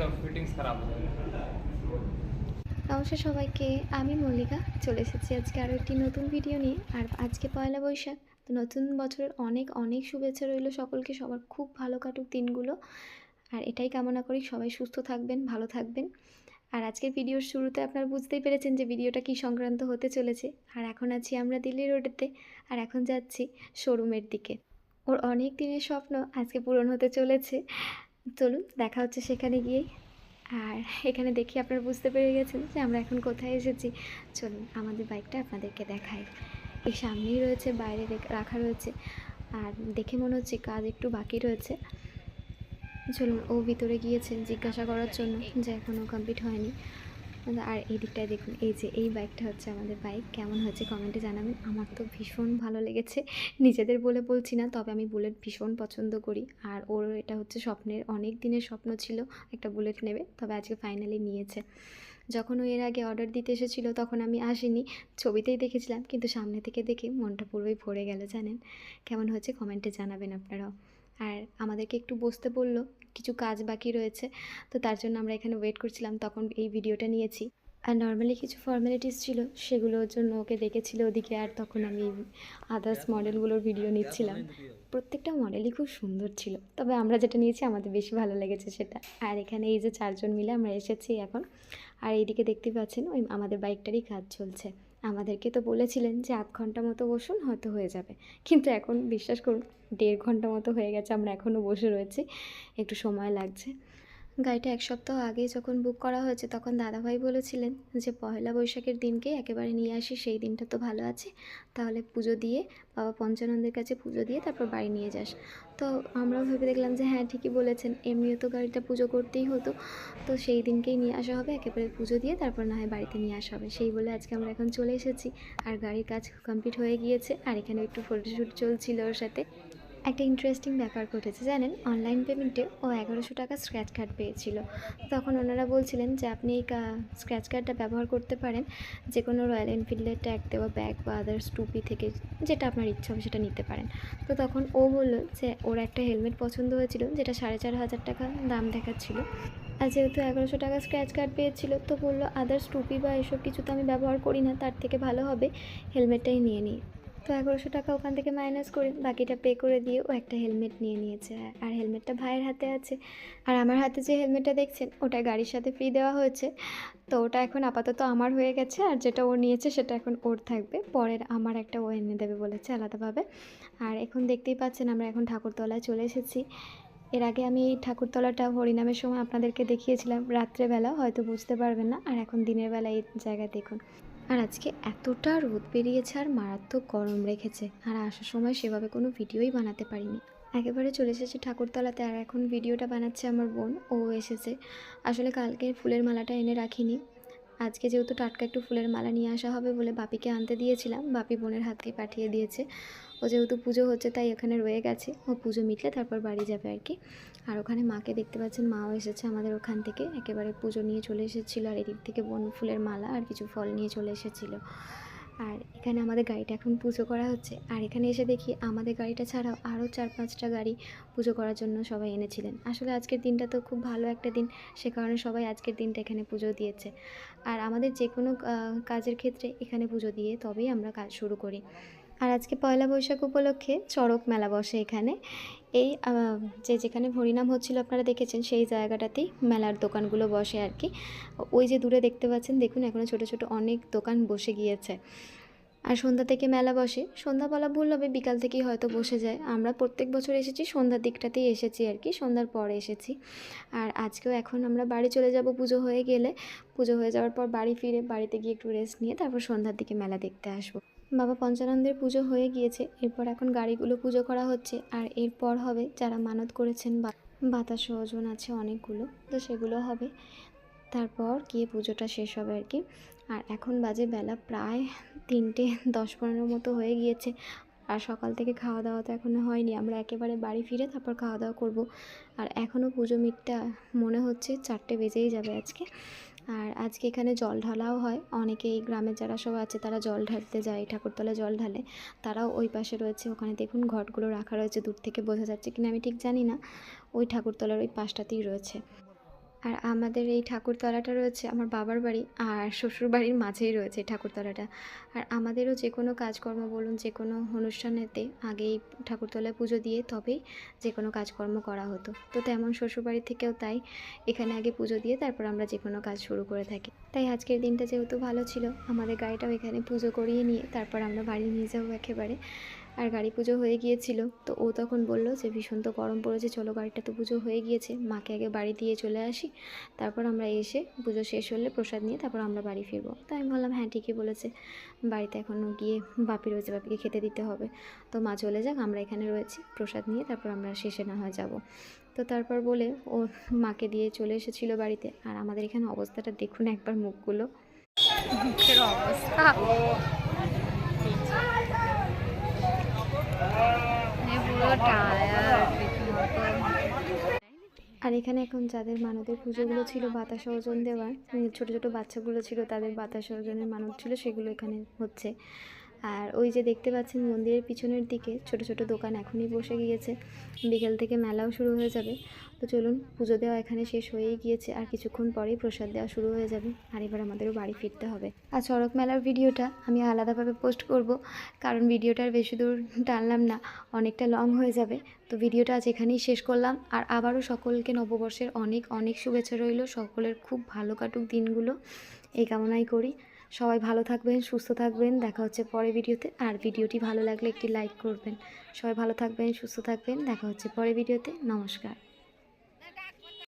সব ফিটিংস খারাপ হয়ে নমস্কার সবাইকে, আমি মল্লিকা। চলে এসেছি আজকে আরও একটি নতুন ভিডিও নিয়ে। আর আজকে পয়লা বৈশাখ, তো নতুন বছরের অনেক অনেক শুভেচ্ছা রইল সকলকে। সবার খুব ভালো কাটুক দিনগুলো। আর এটাই কামনা করি, সবাই সুস্থ থাকবেন, ভালো থাকবেন। আর আজকের ভিডিওর শুরুতে আপনারা বুঝতেই পেরেছেন যে ভিডিওটা কি সংক্রান্ত হতে চলেছে। আর এখন আছি আমরা দিল্লি রোডেতে, আর এখন যাচ্ছি শোরুমের দিকে। ওর অনেক দিনের স্বপ্ন আজকে পূরণ হতে চলেছে। চলুন, দেখা হচ্ছে সেখানে গিয়েই। আর এখানে দেখি আপনারা বুঝতে পেরে গেছেন যে আমরা এখন কোথায় এসেছি। চলুন, আমাদের বাইকটা আপনাদেরকে দেখাই। এই সামনেই রয়েছে, বাইরে রাখা রয়েছে। আর দেখে মনে হচ্ছে কাজ একটু বাকি রয়েছে। চলুন, ও ভিতরে গিয়েছেন জিজ্ঞাসা করার জন্য যে এখনও কমপ্লিট হয়নি। আর এই দিকটায় দেখুন, এই যে এই বাইকটা হচ্ছে আমাদের বাইক কেমন হয়েছে কমেন্টে জানাবেন। আমার তো ভীষণ ভালো লেগেছে, নিজেদের বলে বলছি না, তবে আমি বুলেট ভীষণ পছন্দ করি। আর ওর এটা হচ্ছে স্বপ্নের, অনেক দিনের স্বপ্ন ছিল, একটা বুলেট নেবে, তবে আজকে ফাইনালি নিয়েছে। যখন ও এর আগে অর্ডার দিতে এসেছিল, তখন আমি আসিনি, ছবিতেই দেখেছিলাম, কিন্তু সামনে থেকে দেখে মনটা পুরোই ভরে গেল, জানেন? কেমন হয়েছে কমেন্টে জানাবেন আপনারাও। আর আমাদেরকে একটু বসতে বলল কিছু কাজ বাকি রয়েছে, তো তার জন্য আমরা এখানে ওয়েট করছিলাম, তখন এই ভিডিওটা নিয়েছি। আর নর্মালি কিছু ফর্মালিটিস ছিল, সেগুলোর জন্য ওকে ডেকেছিল ওদিকে, আর তখন আমি আদার্স মডেলগুলোর ভিডিও নিচ্ছিলাম। প্রত্যেকটা মডেলই খুব সুন্দর ছিল, তবে আমরা যেটা নিয়েছি, আমাদের বেশি ভালো লেগেছে সেটা। আর এখানে এই যে চারজন মিলে আমরা এসেছি এখন, আর এইদিকে দেখতে পাচ্ছেন, ওই আমাদের বাইকটারই কাজ চলছে। আমাদেরকে তো বলেছিলেন যে আধ ঘণ্টা মতো বসুন, হয়তো হয়ে যাবে। কিন্তু এখন বিশ্বাস করুন, দেড় ঘণ্টা মতো হয়ে গেছে, আমরা এখনও বসে রয়েছি। একটু সময় লাগছে। গাড়িটা এক সপ্তাহ আগে যখন বুক করা হয়েছে, তখন দাদাভাই বলেছিলেন যে পয়লা বৈশাখের দিনকে একেবারে নিয়ে আসি, সেই দিনটা তো ভালো আছে। তাহলে পুজো দিয়ে, বাবা পঞ্চানন্দের কাছে পুজো দিয়ে তারপর বাড়ি নিয়ে যাস। তো আমরাও ভেবে দেখলাম যে হ্যাঁ ঠিকই বলেছেন। এমনিও তো গাড়িটা পুজো করতেই হতো। তো সেই দিনকেই নিয়ে আসা হবে, একেবারে পুজো দিয়ে তারপর না হয় বাড়িতে নিয়ে আসা হবে। সেই বলে আজকে আমরা এখন চলে এসেছি। আর গাড়ির কাজ কমপ্লিট হয়ে গিয়েছে। আর এখানে একটু ফটোশ্যুট চলছিল ওর সাথে। একটা ইন্টারেস্টিং ব্যাপার ঘটেছে, জানেন? অনলাইন পেমেন্টে ও এগারোশো টাকা স্ক্র্যাচ কার্ড পেয়েছিল। তখন ওনারা বলছিলেন যে, আপনি এই স্ক্র্যাচ কার্ডটা ব্যবহার করতে পারেন। যে কোনো রয়্যাল এনফিল্ডের ট্যাগ দেওয়া ব্যাগ বা আদার্স টুপি থেকে যেটা আপনার ইচ্ছা হবে সেটা নিতে পারেন। তো তখন ও বলল যে, ওর একটা হেলমেট পছন্দ হয়েছিল, যেটা সাড়ে চার হাজার টাকা দাম দেখাচ্ছিল। আর যেহেতু এগারোশো টাকা স্ক্র্যাচ কার্ড পেয়েছিল, তো বলল আদার্স টুপি বা এসব কিছু তো আমি ব্যবহার করি না, তার থেকে ভালো হবে। হেলমেটটাই নিয়ে নিই। তো এগারোশো টাকা ওখান থেকে মাইনাস করে বাকিটা পে করে দিয়ে ও একটা হেলমেট নিয়ে নিয়েছে। আর হেলমেটটা ভাইয়ের হাতে আছে। আর আমার হাতে যে হেলমেটটা দেখছেন, ওটা গাড়ির সাথে ফ্রি দেওয়া হয়েছে। তো ওটা এখন আপাতত আমার হয়ে গেছে, আর যেটা ও নিয়েছে সেটা এখন ওর থাকবে। পরের আমার একটা ও এনে দেবে বলেছে আলাদাভাবে। আর এখন দেখতেই পাচ্ছেন, আমরা এখন ঠাকুরতলায় চলে এসেছি। এর আগে আমি এই ঠাকুরতলাটা হরিনামের সময় আপনাদেরকে দেখিয়েছিলাম, রাত্রেবেলা, হয়তো বুঝতে পারবেন না। আর এখন দিনের বেলা এই জায়গা দেখুন। আর আজকে এতটা রোদ বেরিয়েছে আর মারাত্মক গরম রেখেছে। আর আসার সময় সেভাবে কোনো ভিডিওই বানাতে পারিনি। একেবারে চলে এসেছে ঠাকুরতলাতে আর এখন ভিডিওটা বানাচ্ছে আমার বোন। ও এসেছে। আসলে কালকে ফুলের মালাটা এনে রাখিনি। আজকে যেহেতু টাটকা একটু ফুলের মালা নিয়ে আসা হবে বলে বাপিকে আনতে দিয়েছিলাম, বাপি বোনের হাত দিয়ে পাঠিয়ে দিয়েছে। ও যেহেতু পুজো হচ্ছে তাই এখানে রয়ে গেছে। ও পুজো মিটলে তারপর বাড়ি যাবে আর কি। আর ওখানে মাকে দেখতে পাচ্ছেন, মাও এসেছে আমাদের ওখান থেকে। একেবারে পুজো নিয়ে চলে এসেছিল আর এদিক থেকে বন ফুলের মালা আর কিছু ফল নিয়ে চলে এসেছিল। আর এখানে আমাদের গাড়িটা এখন পুজো করা হচ্ছে। আর এখানে এসে দেখি আমাদের গাড়িটা ছাড়াও আরও চার পাঁচটা গাড়ি পুজো করার জন্য সবাই এনেছিলেন। আসলে আজকের দিনটা তো খুব ভালো একটা দিন, সে কারণে সবাই আজকের দিনটা এখানে পুজো দিয়েছে। আর আমাদের যে কোনো কাজের ক্ষেত্রে এখানে পুজো দিয়ে তবেই আমরা কাজ শুরু করি। আর আজকে পয়লা বৈশাখ উপলক্ষে চড়ক মেলা বসে এখানে। এই যে যেখানে হরিনাম হচ্ছিল আপনারা দেখেছেন, সেই জায়গাটাতেই মেলার দোকানগুলো বসে আর কি। ওই যে দূরে দেখতে পাচ্ছেন, দেখুন এখনও ছোটো ছোটো অনেক দোকান বসে গিয়েছে। আর সন্ধ্যা থেকে মেলা বসে। সন্ধ্যা বলা ভুল হবে বিকাল থেকেই হয়তো বসে যায়। আমরা প্রত্যেক বছর এসেছি, সন্ধ্যার দিকটাতেই এসেছি আর কি, সন্ধ্যার পরে এসেছি। আর আজকেও এখন আমরা বাড়ি চলে যাব পুজো হয়ে গেলে। পুজো হয়ে যাওয়ার পর বাড়ি ফিরে, বাড়িতে গিয়ে একটু রেস্ট নিয়ে তারপর সন্ধ্যার দিকে মেলা দেখতে আসব। বাবা পঞ্চানন্দের পুজো হয়ে গিয়েছে। এরপর এখন গাড়িগুলো পুজো করা হচ্ছে আর এরপর হবে যারা মানত করেছেন বা বাতাস ওজন আছে অনেকগুলো, তো সেগুলো হবে। তারপর গিয়ে পুজোটা শেষ হবে আর কি। আর এখন বাজে বেলা প্রায় তিনটে, দশ পনেরো মতো হয়ে গিয়েছে। আর সকাল থেকে খাওয়া দাওয়া তো এখনও হয়নি। আমরা একেবারে বাড়ি ফিরে তারপর খাওয়া দাওয়া করব। আর এখনও পুজো মিটটা মনে হচ্ছে চারটে বেজেই যাবে আজকে। আর আজকে এখানে জল ঢালাও হয়। অনেকেই গ্রামের যারা সব আছে, তারা জল ঢালতে যায় ঠাকুরতলা জল ঢালে। তারাও ওই পাশে রয়েছে। ওখানে দেখুন ঘটগুলো রাখা রয়েছে। দূর থেকে বোঝা যাচ্ছে কিনা, আমি ঠিক জানি না। ওই ঠাকুরতলার ওই পাশটাতেই রয়েছে। আর আমাদের এই ঠাকুরতলাটা রয়েছে আমার বাবার বাড়ি আর শ্বশুর বাড়ির মাঝেই রয়েছে এই ঠাকুরতলাটা। আর আমাদেরও যে কোনো কাজকর্ম বলুন, যে কোনো অনুষ্ঠানেতে আগেই ঠাকুরতলায় পুজো দিয়ে তবেই যে কোনো কাজকর্ম করা হতো। তো তেমন শ্বশুরবাড়ি থেকেও তাই এখানে আগে পুজো দিয়ে তারপর আমরা যে কোনো কাজ শুরু করে থাকি। তাই আজকের দিনটা যেহেতু ভালো ছিল, আমাদের গাড়িটাও এখানে পুজো করিয়ে নিয়ে তারপর আমরা বাড়ি নিয়ে যাব একেবারে। আর গাড়ি পুজো হয়ে গিয়েছিল। তো ও তখন বলল যে ভীষণ তো গরম পড়েছে চলো গাড়িটা তো পুজো হয়ে গিয়েছে। মাকে আগে বাড়ি দিয়ে চলে আসি। তারপর আমরা এসে পুজো শেষ হলে প্রসাদ নিয়ে তারপর আমরা বাড়ি ফিরবো। তো আমি বললাম হ্যাঁ ঠিকই বলেছে। বাড়িতে এখনও গিয়ে বাপি রয়েছে বাপিকে খেতে দিতে হবে। তো মা চলে যাক আমরা এখানে রয়েছি প্রসাদ নিয়ে তারপর আমরা শেষে না হয় যাব। তো তারপর বলে ও মাকে দিয়ে চলে এসেছিল বাড়িতে। আর আমাদের এখানে অবস্থাটা দেখুন একবার মুখগুলো। মুখের অবস্থা মানে পুরো টায়ার্ড আর এখানে এখন যাদের মানদের পুজোগুলো ছিল বাতাস অর্জন দেওয়ার ছোট ছোট বাচ্চাগুলো ছিল, তাদের বাতাস অর্জনের মানত ছিল, সেগুলো এখানে হচ্ছে। আর ওই যে দেখতে পাচ্ছেন মন্দিরের পিছনের দিকে ছোট ছোট দোকান এখনই বসে গিয়েছে। বিকেল থেকে মেলাও শুরু হয়ে যাবে। তো চলুন, পুজো দেওয়া এখানে শেষ হয়েই গিয়েছে আর কিছুক্ষণ পরেই প্রসাদ দেওয়া শুরু হয়ে যাবে। আর এবার আমাদেরও বাড়ি ফিরতে হবে। আর চড়ক মেলার ভিডিওটা আমি আলাদাভাবে পোস্ট করব, কারণ ভিডিওটা আর বেশি দূর টানলাম না, অনেকটা লং হয়ে যাবে। তো ভিডিওটা আজ এখানেই শেষ করলাম। আর আবারও সকলকে নববর্ষের অনেক অনেক শুভেচ্ছা রইল। সকলের খুব ভালো কাটুক দিনগুলো। এই কামনাই করি। সবাই ভালো থাকবেন, সুস্থ থাকবেন। দেখা হচ্ছে পরে ভিডিওতে। আর ভিডিওটি ভালো লাগলে একটি লাইক করবেন। সবাই ভালো থাকবেন, সুস্থ থাকবেন। দেখা হচ্ছে পরে ভিডিওতে। নমস্কার।